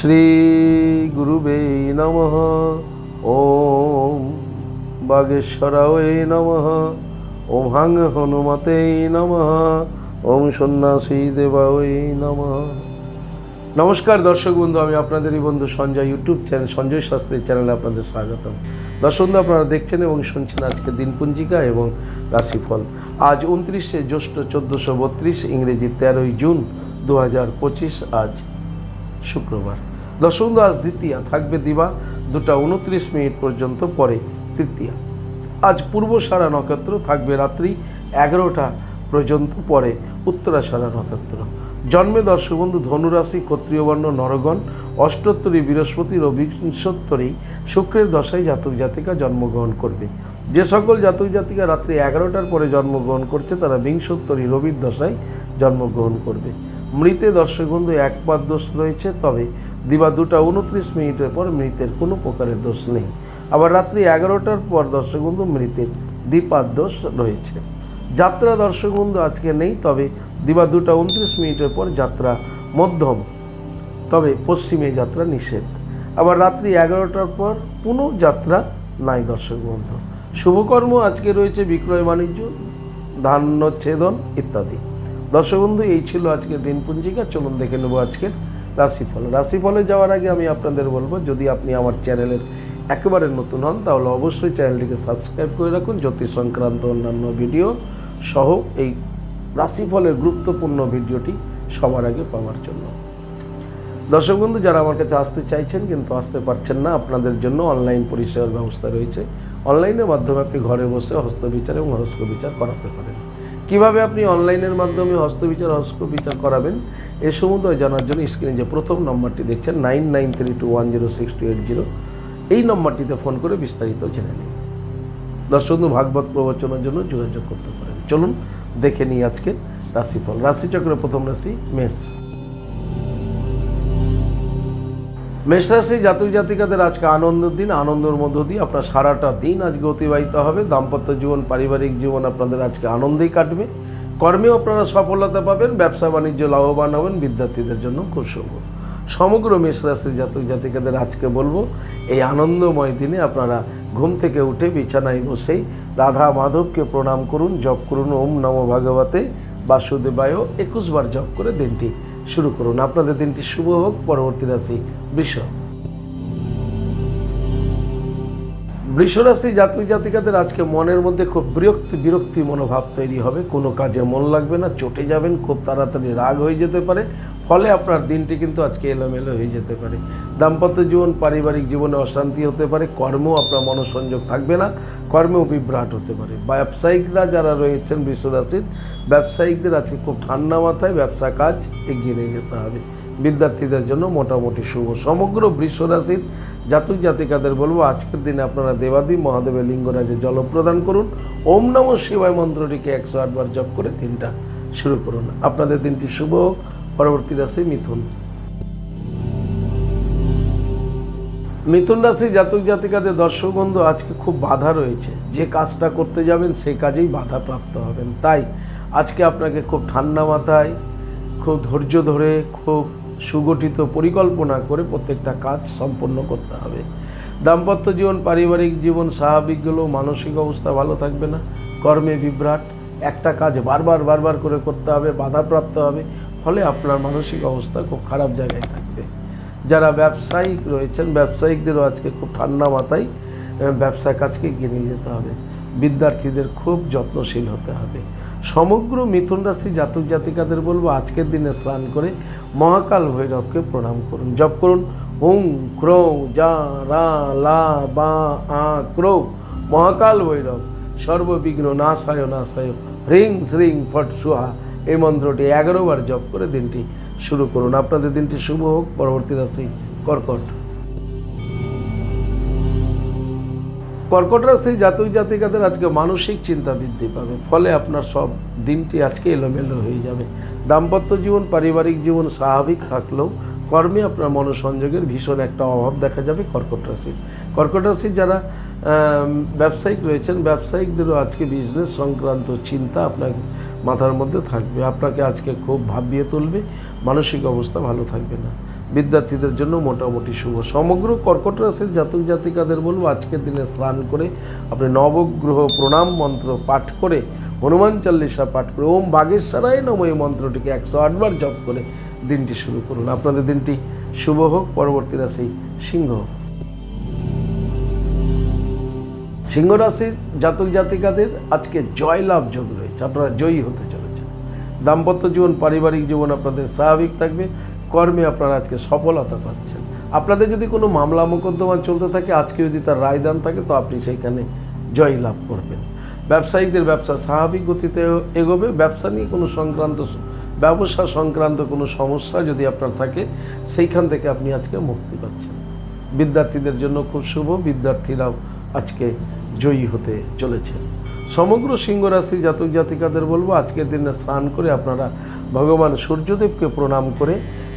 শ্রীগুরুবে নমঃ। ওম বাগেশ্বরায় নমঃ। ওম হাং হনুমতে নমঃ। ওম সন্ন্যাসী দেবায় নমঃ। নমস্কার দর্শক বন্ধু, আমি আপনাদেরই বন্ধু সঞ্জয় ইউটিউব চ্যানেল সঞ্জয় শাস্ত্রীর চ্যানেলে আপনাদের স্বাগতম। দর্শক বন্ধু, আপনারা দেখছেন এবং শুনছেন আজকে দিনপঞ্জিকা এবং রাশিফল। আজ উনত্রিশে জ্যৈষ্ঠ চোদ্দোশো বত্রিশ ইংরেজি তেরোই জুন দু হাজার পঁচিশ, আজ শুক্রবার। বন্ধু আজ দ্বিতীয়া, থাকবে দিবা দুটা উনত্রিশ মিনিট পর্যন্ত পরে তৃতীয়া। আজ পূর্ব সারা নক্ষত্র, থাকবে রাত্রি এগারোটা পর্যন্ত পরে উত্তরা সারা নক্ষত্র। জন্মে দর্শক বন্ধু ধনুরাশি ক্ষত্রিয় বর্ণ নরগণ, অষ্টোত্তরী বৃহস্পতির ও বিংশোত্তরী শুক্রের দশায় জাতক জাতিকা জন্মগ্রহণ করবে। যে সকল জাতক জাতিকা রাত্রি এগারোটার পরে জন্মগ্রহণ করছে, তারা বিংশোত্তরী রবির দশায় জন্মগ্রহণ করবে। মৃতে দর্শক বন্ধু এক পাদ দোষ রয়েছে, তবে দিবা দুটা উনত্রিশ মিনিটের পর মৃতের কোনো প্রকারের দোষ নেই। আবার রাত্রি এগারোটার পর দর্শক বন্ধু মৃতের দ্বিপাদ দোষ রয়েছে। যাত্রা দর্শক বন্ধু আজকে নেই, তবে দিবা দুটা উনত্রিশ মিনিটের পর যাত্রা মধ্যম। তবে পশ্চিমে যাত্রা নিষেধ। আবার রাত্রি এগারোটার পর পুনঃ যাত্রা নাই দর্শক বন্ধু শুভকর্ম আজকে রয়েছে বিক্রয় বাণিজ্য, ধান্য ছেদন ইত্যাদি। দর্শক বন্ধু এই ছিল আজকে দিনপঞ্জিকা। চলুন দেখে নেব আজকের রাশিফল। রাশিফলে যাওয়ার আগে আমি আপনাদের বলব, যদি আপনি আমার চ্যানেলের একেবারে নতুন হন, তাহলে অবশ্যই চ্যানেলটিকে সাবস্ক্রাইব করে রাখুন। জ্যোতিষ সংক্রান্ত অন্যান্য ভিডিও সহ এই রাশিফলের গুরুত্বপূর্ণ ভিডিওটি সবার আগে পাওয়ার জন্য। দর্শক বন্ধু, যারা আমার কাছে আসতে চাইছেন কিন্তু আসতে পারছেন না, আপনাদের জন্য অনলাইন পরিষেবার ব্যবস্থা রয়েছে। অনলাইনের মাধ্যমে আপনি ঘরে বসে হস্তবিচার এবং হস্ত বিচার করাতে পারেন। কীভাবে আপনি অনলাইনের মাধ্যমে হস্তবিচার হস্ত বিচার করাবেন, এ সমুদয় জানার জন্য স্ক্রিনে যে প্রথম নম্বরটি দেখছেন nine nine three two one zero six two eight zero এই নম্বরটিতে ফোন করে বিস্তারিত জেনে নিন। দর্শক ভাগবত প্রবচনের জন্য যোগাযোগ করতে পারেন। চলুন, দেখে নিই আজকে রাশিফল। রাশিচক্রের প্রথম রাশি মেষ। মেষ রাশি জাতক জাতিকাদের আজকে আনন্দের দিন, আনন্দের মধ্য দিয়ে আপনার সারাটা দিন আজকে অতিবাহিত হবে। দাম্পত্য জীবন, পারিবারিক জীবন আপনাদের আজকে আনন্দেই কাটবে। কর্মেও আপনারা সফলতা পাবেন, ব্যবসা বাণিজ্য লাভবান হবেন, বিদ্যার্থীদের জন্য খুব শুভ। সমগ্র মেষ রাশির জাতক জাতিকাদের আজকে বলব, এই আনন্দময় দিনে আপনারা ঘুম থেকে উঠে বিছানায় বসেই রাধা মাধবকে প্রণাম করুন, জপ করুন, ওম নম ভাগবতে বাসুদেবায় একুশ বার জপ করে দিনটি শুরু করুন। আপনাদের দিনটি শুভ হোক, পরবর্তী রাশি বৃষ। বৃষরাশি জাতক জাতিকাদের আজকে মনের মধ্যে খুব বিরক্তি বিরক্তি মনোভাব তৈরি হবে। কোনো কাজে মন লাগবে না, চটে যাবেন, খুব তাড়াতাড়ি রাগ হয়ে যেতে পারে। ফলে আপনার দিনটি কিন্তু আজকে এলোমেলো হয়ে যেতে পারে। দাম্পত্য জীবন, পারিবারিক জীবনে অশান্তি হতে পারে, কর্মেও আপনার মনোসংযোগ থাকবে না, কর্মেও বিভ্রাট হতে পারে। ব্যবসায়িকরা যারা রয়েছেন বৃষরাশির, ব্যবসায়িকদের আজকে খুব ঠান্ডা মাথায় ব্যবসা কাজ এগিয়ে নিয়ে যেতে হবে। বিদ্যার্থীদের জন্য মোটামুটি শুভ। সমগ্র বৃষরাশির জাতক জাতিকাদের বলব, আজকের দিনে আপনারা দেবাদি মহাদেবের লিঙ্গরাজে জল প্রদান করুন। ওম নম শিবায় মন্ত্রটিকে একশো আটবার জপ করে দিনটা শুরু করুন। আপনাদের দিনটি শুভ হোক। পরবর্তী রাশি মিথুন। মিথুন রাশি জাতক জাতিকাদের দর্শক বন্ধু, আজকে খুব বাধা রয়েছে। যে কাজটা করতে যাবেন সেই কাজেই বাধা প্রাপ্ত হবেন। তাই আজকে আপনাকে খুব ঠান্ডা মাথায়, খুব ধৈর্য ধরে, খুব সুগঠিত পরিকল্পনা করে প্রত্যেকটা কাজ সম্পন্ন করতে হবে। দাম্পত্য জীবন, পারিবারিক জীবন, স্বাভাবিক গেলেও মানসিক অবস্থা ভালো থাকবে না। কর্মে বিভ্রাট, একটা কাজ বারবার বারবার করে করতে হবে, বাধাপ্রাপ্ত হবে। ফলে আপনার মানসিক অবস্থা খুব খারাপ জায়গায় থাকবে। যারা ব্যবসায়িক রয়েছেন, ব্যবসায়িকদেরও আজকে খুব ঠান্ডা মাথায় ব্যবসা কাজকে এগিয়ে নিয়ে যেতে হবে। বিদ্যার্থীদের খুব যত্নশীল হতে হবে। সমগ্র মিথুন রাশি জাতক জাতিকাদের বলব, আজকের দিনে স্নান করে মহাকাল ভৈরবকে প্রণাম করুন। জপ করুন, হুং, ক্রৌ, যা, রা, লা, বা, আ, ক্রৌ। মহাকাল ভৈরব, সর্ববিঘ্ন, নাশায় নাশায় হ্রিং, শ্রিং, ফট, সুহা। এই মন্ত্রটি এগারো বার জপ করে দিনটি শুরু করুন। আপনাদের দিনটি শুভ হোক। পরবর্তী রাশি কর্কট। কর্কট রাশির জাতক জাতিকাদের আজকে মানসিক চিন্তা বৃদ্ধি পাবে। ফলে আপনার সব দিনটি আজকে এলোমেলো হয়ে যাবে। দাম্পত্য জীবন, পারিবারিক জীবন স্বাভাবিক থাকলেও কর্মে আপনার মনোসংযোগের ভীষণ একটা অভাব দেখা যাবে কর্কট রাশির। কর্কট রাশির যারা ব্যবসায়িক রয়েছেন, ব্যবসায়িকদেরও আজকে বিজনেস সংক্রান্ত চিন্তা আপনার মাথার মধ্যে থাকবে। আপনাকে আজকে খুব ভাবিয়ে তুলবে। মানসিক অবস্থা ভালো থাকবে না। বিদ্যার্থীদের জন্য মোটামুটি শুভ। সমগ্র কর্কট রাশির জাতক জাতিকাদের বলব আজকের দিনে স্নান করে আপনি নবগ্রহ প্রণাম মন্ত্র পাঠ করে, হনুমান চল্লিশা পাঠ করে, ওম বাগেশ্বরায় নম এই মন্ত্রটিকে একশো আটবার জপ করে দিনটি শুরু করুন। আপনাদের দিনটি শুভ হোক। পরবর্তী রাশি সিংহ সিংহ রাশির জাতক জাতিকাদের আজকে জয় লাভ যোগ রয়েছে। আপনারা জয়ী হতে চলেছেন। দাম্পত্য জীবন, পারিবারিক জীবন আপনাদের স্বাভাবিক থাকবে। কর্মে আপনারা আজকে সফলতা পাচ্ছেন। আপনাদের যদি কোনো মামলা মোকদ্দমা চলতে থাকে, আজকে যদি তার রায়দান থাকে, তো আপনি সেইখানে জয় লাভ করবেন। ব্যবসায়ীদের ব্যবসা স্বাভাবিক গতিতে এগোবে। ব্যবসা নিয়ে কোনো সংক্রান্ত ব্যবসা সংক্রান্ত কোনো সমস্যা যদি আপনার থাকে, সেইখান থেকে আপনি আজকে মুক্তি পাচ্ছেন। বিদ্যার্থীদের জন্য খুব শুভ। বিদ্যার্থীরাও আজকে জয়ী হতে চলেছে। সমগ্র সিংহ রাশি জাতক জাতিকাদের বলব, আজকের দিনে স্নান করে আপনারা ভগবান সূর্যদেবকে প্রণাম করে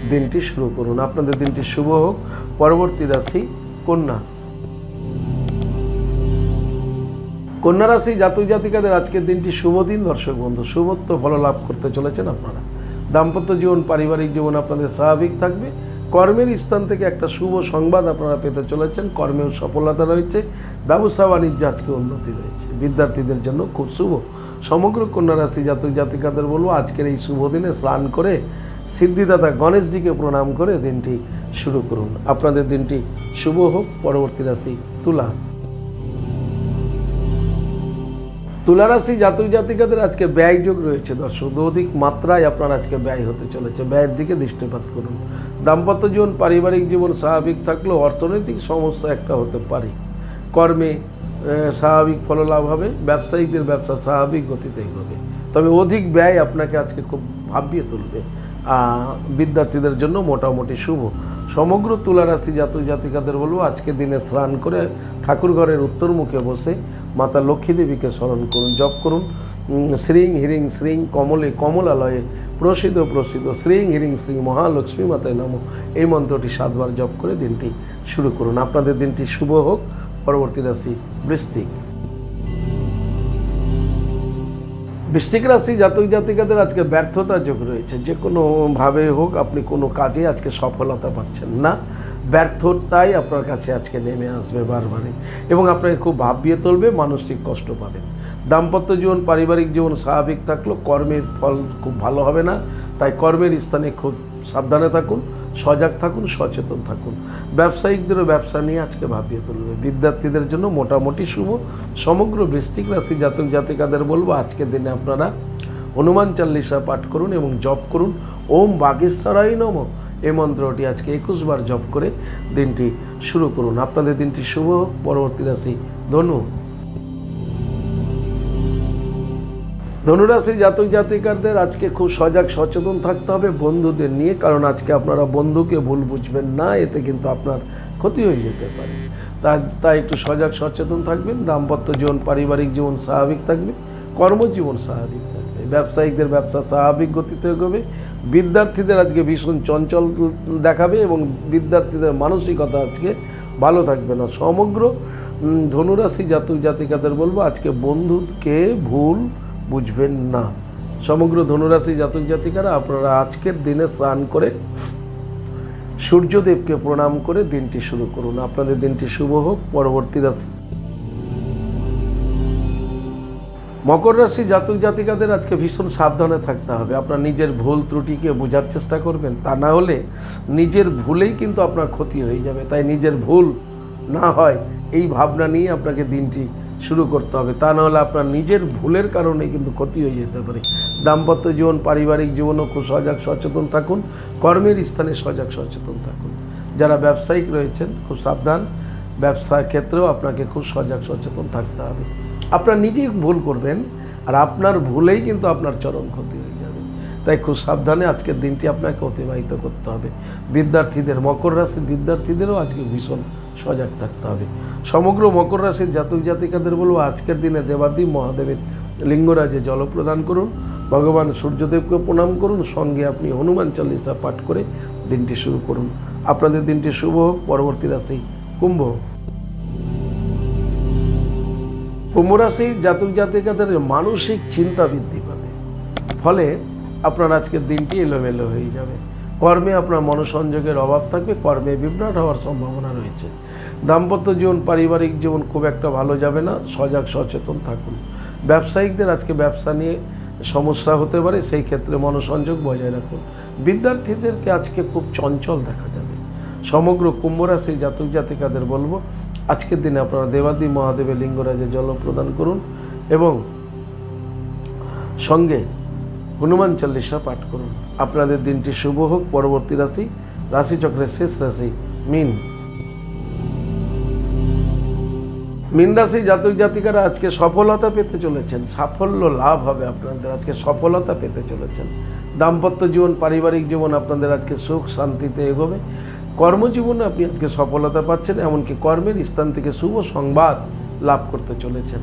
দিনটি শুরু করুন। আপনাদের দিনটি শুভ হোক। পরবর্তী রাশি কন্যা। কন্যা রাশি জাতক জাতিকাদের আজকের দিনটি শুভ দিন, দর্শক বন্ধু। শুভত্ব ফল লাভ করতে চলেছেন আপনারা। দাম্পত্য জীবন, পারিবারিক জীবন আপনাদের স্বাভাবিক থাকবে। কর্মের স্থান থেকে একটা শুভ সংবাদ আপনারা পেতে চলেছেন। কর্মেও সফলতা রয়েছে, ব্যবসা বাণিজ্য আজকে উন্নতি রয়েছে। বিদ্যার্থীদের জন্য খুব শুভ। সমগ্র কন্যা রাশি জাতক জাতিকাদের বলব, আজকের এই শুভ দিনে স্নান করে সিদ্ধিদাতা গণেশজিকে প্রণাম করে দিনটি শুরু করুন। আপনাদের দিনটি শুভ হোক। পরবর্তী রাশি তুলা। তুলারাশি জাতক জাতিকাদের আজকে ব্যয় যোগ রয়েছে, দর্শক। অধিক মাত্রায় আপনার আজকে ব্যয় হতে চলেছে। ব্যয়ের দিকে দৃষ্টিপাত করুন। দাম্পত্য জীবন, পারিবারিক জীবন স্বাভাবিক থাকলেও অর্থনৈতিক সমস্যা একটা হতে পারে। কর্মে স্বাভাবিক ফললাভ হবে ব্যবসায়িকদের ব্যবসা স্বাভাবিক গতিতে হবে। তবে অধিক ব্যয় আপনাকে আজকে খুব ভাবিয়ে তুলবে। বিদ্যার্থীদের জন্য মোটামুটি শুভ। সমগ্র তুলারাশি জাতক জাতিকাদের বলব, আজকে দিনে স্নান করে ঠাকুর ঘরের উত্তর মুখে বসে মাতা লক্ষ্মী দেবীকে স্মরণ করুন, জপ করুন। শ্রীং হিরিং শ্রীং কমলে কমলালয়ে প্রসিদ্ধ প্রসিদ্ধ শ্রীং হিরিং শ্রী মহালক্ষ্মী মাতায় নম। এই মন্ত্রটি সাতবার জপ করে দিনটি শুরু করুন। আপনাদের দিনটি শুভ হোক। পরবর্তী রাশি বৃষ্টিক বৃশ্চিক রাশি জাতক জাতিকাদের আজকে ব্যর্থতা যোগ রয়েছে। যে কোনোভাবে হোক, আপনি কোনো কাজে আজকে সফলতা পাচ্ছেন না। ব্যর্থতাই আপনার কাছে আজকে নেমে আসবে বারবারই। এবং আপনাকে খুব ভাবিয়ে তুলবে মানসিক কষ্ট পাবেন দাম্পত্য জীবন, পারিবারিক জীবন স্বাভাবিক থাকলেও কর্মের ফল খুব ভালো হবে না। তাই কর্মের স্থানে খুব সাবধানে থাকুন, সজাগ থাকুন, সচেতন থাকুন। ব্যবসায়িকদেরও ব্যবসা নিয়ে আজকে ভাবিয়ে তুলবে। বিদ্যার্থীদের জন্য মোটামুটি শুভ। সমগ্র বৃষ্টিক রাশি জাতক জাতিকাদের বলব, আজকের দিনে আপনারা হনুমান চাল্লিশা পাঠ করুন এবং জপ করুন। ওম বাগেশ্বরাই নম। এই মন্ত্রটি আজকে একুশ বার জপ করে দিনটি শুরু করুন। আপনাদের দিনটি শুভ হোক পরবর্তী রাশি ধনু। ধনুরাশি জাতক জাতিকারদের আজকে খুব সজাগ, সচেতন থাকতে হবে বন্ধুদের নিয়ে, কারণ আজকে আপনারা বন্ধুকে ভুল বুঝবেন না, এতে কিন্তু আপনার ক্ষতি হয়ে যেতে পারে। তাই তাই একটু সজাগ, সচেতন থাকবেন, দাম্পত্য জীবন, পারিবারিক জীবন স্বাভাবিক থাকবে, কর্মজীবন স্বাভাবিক থাকবে। ব্যবসায়িকদের ব্যবসা, স্বাভাবিক গতিতে এগোবে। বিদ্যার্থীদের আজকে ভীষণ চঞ্চল দেখাবে এবং বিদ্যার্থীদের মানসিকতা আজকে ভালো থাকবে না। সমগ্র ধনুরাশি জাতক জাতিকাদের বলব, আজকে বন্ধুকে ভুল বুঝবেন না। সমগ্র ধনুরাশি জাতক জাতিকারা, আপনারা আজকের দিনে স্নান করে সূর্যদেবকে প্রণাম করে দিনটি শুরু করুন। আপনাদের দিনটি শুভ হোক। পরবর্তী রাশি মকর রাশি জাতক জাতিকাদের আজকে ভীষণ সাবধানে থাকতে হবে। আপনার নিজের ভুল ত্রুটিকে বোঝার চেষ্টা করবেন। তা না হলে নিজের ভুলেই কিন্তু আপনার ক্ষতি হয়ে যাবে। তাই নিজের ভুল না হয়, এই ভাবনা নিয়ে আপনাকে দিনটি শুরু করতে হবে। তা না হলে আপনার নিজের ভুলের কারণে কিন্তু ক্ষতি হয়ে যেতে পারে। দাম্পত্য জীবন, পারিবারিক জীবনও খুব সজাগ, সচেতন থাকুন। কর্মের স্থানে সজাগ, সচেতন থাকুন। যারা ব্যবসায়িক রয়েছেন, খুব সাবধান। ব্যবসার ক্ষেত্রেও আপনাকে খুব সজাগ, সচেতন থাকতে হবে। আপনার নিজেই ভুল করবেন আর আপনার ভুলেই কিন্তু আপনার চরম ক্ষতি হয়ে যাবে। তাই খুব সাবধানে আজকের দিনটি আপনাকে অতিবাহিত করতে হবে। বিদ্যার্থীদের, মকর রাশির বিদ্যার্থীদেরও আজকে ভীষণ সজাগ থাকতে হবে। সমগ্র মকর রাশির জাতক জাতিকাদের বলব, আজকের দিনে দেবাদিব মহাদেবের লিঙ্গরাজে জল প্রদান করুন, ভগবান সূর্যদেবকে প্রণাম করুন, সঙ্গে আপনি হনুমান চল্লিশা পাঠ করে দিনটি শুরু করুন। আপনাদের দিনটি শুভ হোক, পরবর্তী রাশি কুম্ভ কুম্ভরাশি জাতক জাতিকাদের মানসিক চিন্তা বৃদ্ধি পাবে। ফলে আপনার আজকের দিনটি এলোমেলো হয়ে যাবে। কর্মে আপনার মনোসংযোগের অভাব থাকবে, কর্মে বিভ্রাট হওয়ার সম্ভাবনা রয়েছে। দাম্পত্য জীবন, পারিবারিক জীবন খুব একটা ভালো যাবে না, সজাগ, সচেতন থাকুন। ব্যবসায়িকদের আজকে ব্যবসা নিয়ে সমস্যা হতে পারে, সেই ক্ষেত্রে মনোসংযোগ বজায় রাখুন। বিদ্যার্থীদেরকে আজকে খুব চঞ্চল দেখা যাবে। সমগ্র কুম্ভ রাশির জাতক জাতিকাদের বলব আজকের দিনে আপনারা দেবাদি মহাদেবের লিঙ্গরাজে জল প্রদান করুন এবং সঙ্গে হনুমান চল্লিশা পাঠ করুন। আপনাদের দিনটি শুভ হোক, পরবর্তী রাশি, রাশিচক্রের শেষ রাশি, মিন। মিন রাশি জাতক জাতিকারা আজকে সফলতা পেতে চলেছেন। সাফল্য লাভ হবে আপনাদের, আজকে সফলতা পেতে চলেছেন। দাম্পত্য জীবন, পারিবারিক জীবন আপনাদের আজকে সুখ, শান্তিতে এগোবে। কর্মজীবনে আপনি আজকে সফলতা পাচ্ছেন, এমনকি কর্মের স্থান থেকে শুভ সংবাদ লাভ করতে চলেছেন।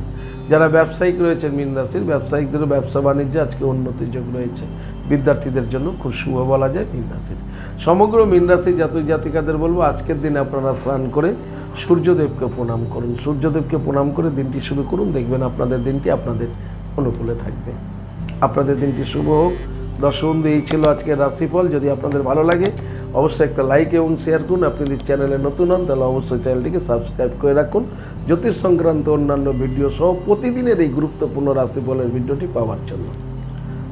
যারা ব্যবসায়িক রয়েছেন মিন রাশির ব্যবসায়িকদেরও ব্যবসা বাণিজ্যে আজকে উন্নতির যোগ রয়েছে। বিদ্যার্থীদের জন্য খুব শুভ বলা যায় মিন রাশির সমগ্র মিন রাশির জাতক জাতিকাদের বলব, আজকের দিনে আপনারা স্নান করে সূর্যদেবকে প্রণাম করুন। সূর্যদেবকে প্রণাম করে দিনটি শুরু করুন। দেখবেন আপনাদের দিনটি আপনাদের অনুকূলে থাকবে। আপনাদের দিনটি শুভ হোক। দর্শক বন্ধু এই ছিল আজকের রাশিফল। যদি আপনাদের ভালো লাগে অবশ্যই একটা লাইক এবং শেয়ার করুন। আপনি যদি চ্যানেলে নতুন হন তাহলে অবশ্যই চ্যানেলটিকে সাবস্ক্রাইব করে রাখুন। জ্যোতিষ সংক্রান্ত অন্যান্য ভিডিও সহ প্রতিদিনের এই গুরুত্বপূর্ণ রাশিফলের ভিডিওটি পাওয়ার জন্য।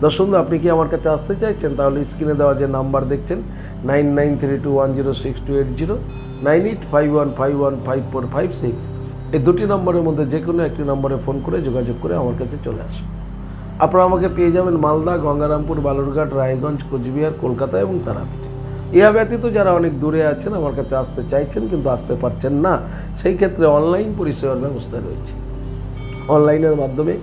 দর্শক বন্ধু, আপনি কি আমার কাছে আসতে চাইছেন? তাহলে স্ক্রিনে দেওয়া যে নাম্বার দেখছেন nine nine three two one zero six two eight zero nine eight five one five one five four five six এই দুটি নম্বরের মধ্যে যে কোনো একটি নম্বরে ফোন করে যোগাযোগ করে আমার কাছে চলে আসুন। আপনারা আমাকে পেয়ে যাবেন মালদা, গঙ্গারামপুর, বালুরঘাট, রায়গঞ্জ, কোচবিহার, কলকাতা এবং তারাপীঠে। ইহা ব্যতীত যারা অনেক দূরে আছেন, আমার কাছে আসতে চাইছেন কিন্তু আসতে পারছেন না, সেই ক্ষেত্রে অনলাইন পরিষেবার ব্যবস্থা রয়েছে। অনলাইনের মাধ্যমে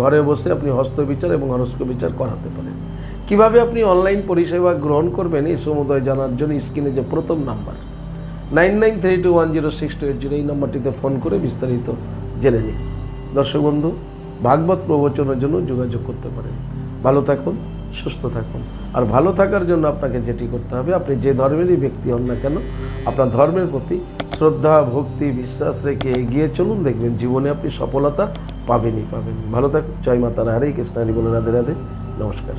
ঘরে বসে আপনি হস্তবিচার এবং হরস্ক বিচার করাতে পারেন। কীভাবে আপনি অনলাইন পরিষেবা গ্রহণ করবেন, এই সমুদয় জানার জন্য স্ক্রিনে যে প্রথম number, nine nine three two one zero six two eight zero এই নাম্বারটিতে ফোন করে বিস্তারিত জেনে নিন। দর্শক বন্ধু ভাগবত প্রবচনের জন্য যোগাযোগ করতে পারেন। ভালো থাকুন, সুস্থ থাকুন। আর ভালো থাকার জন্য আপনাকে যেটি করতে হবে, আপনি যে ধর্মেরই ব্যক্তি হন না কেন, আপনার ধর্মের প্রতি শ্রদ্ধা, ভক্তি, বিশ্বাস রেখে এগিয়ে চলুন। দেখবেন জীবনে আপনি সফলতা পাবেনই পাবেন ভালো থাকুন। জয় মাতারা। হরে কৃষ্ণ। হরি বলে। রাধে রাধে। নমস্কার।